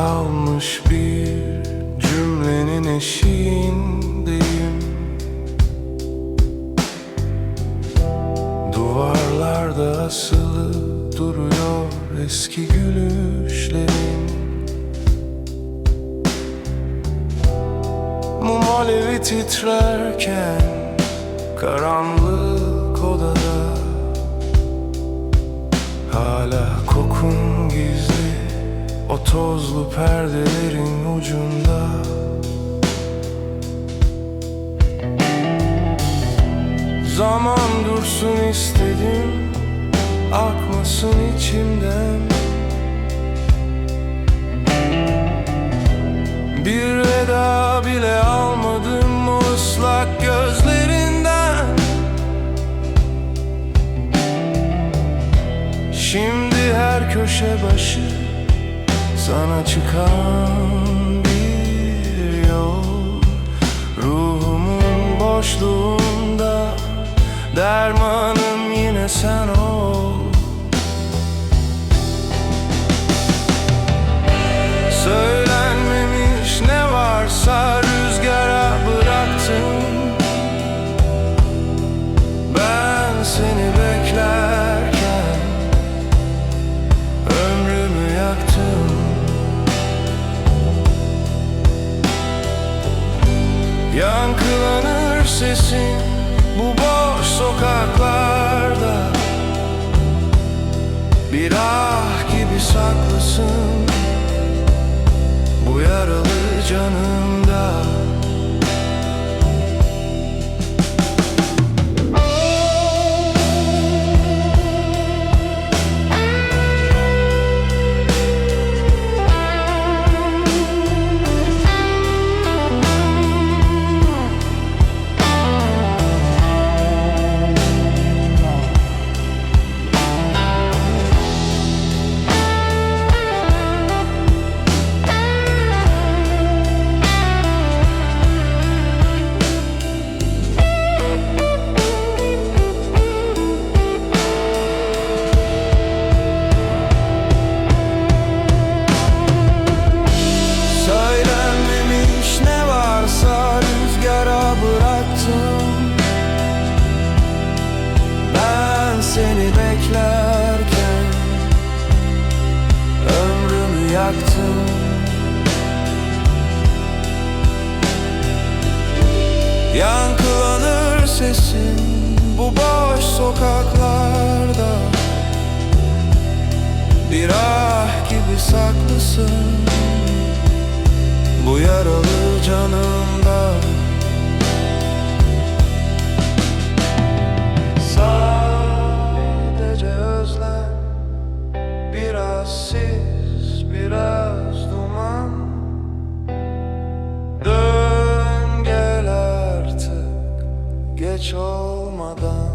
kalmış bir cümlenin eşiğindeyim. Duvarlarda asılı duruyor eski gülüşlerin. Mum alevi titrerken karanlık odada tozlu perdelerin ucunda. Zaman dursun istedim Akmasın içimden. Bir veda bile almadım o ıslak gözlerinden. Şimdi her köşe başı sana çıkan bir yol Ruhumun boşluğunda dermanım yine sen ol. Söylenmemiş ne varsa rüzgara bıraktım. Ben seni beklerken ömrümü yaktım Yankılanır sesin bu boş sokaklarda. Bir ah gibi saklısın bu yaralı canımda Yankılanır sesin bu boş sokaklarda. Bir ah gibi saklısın bu yaralı canımda Geç olmadan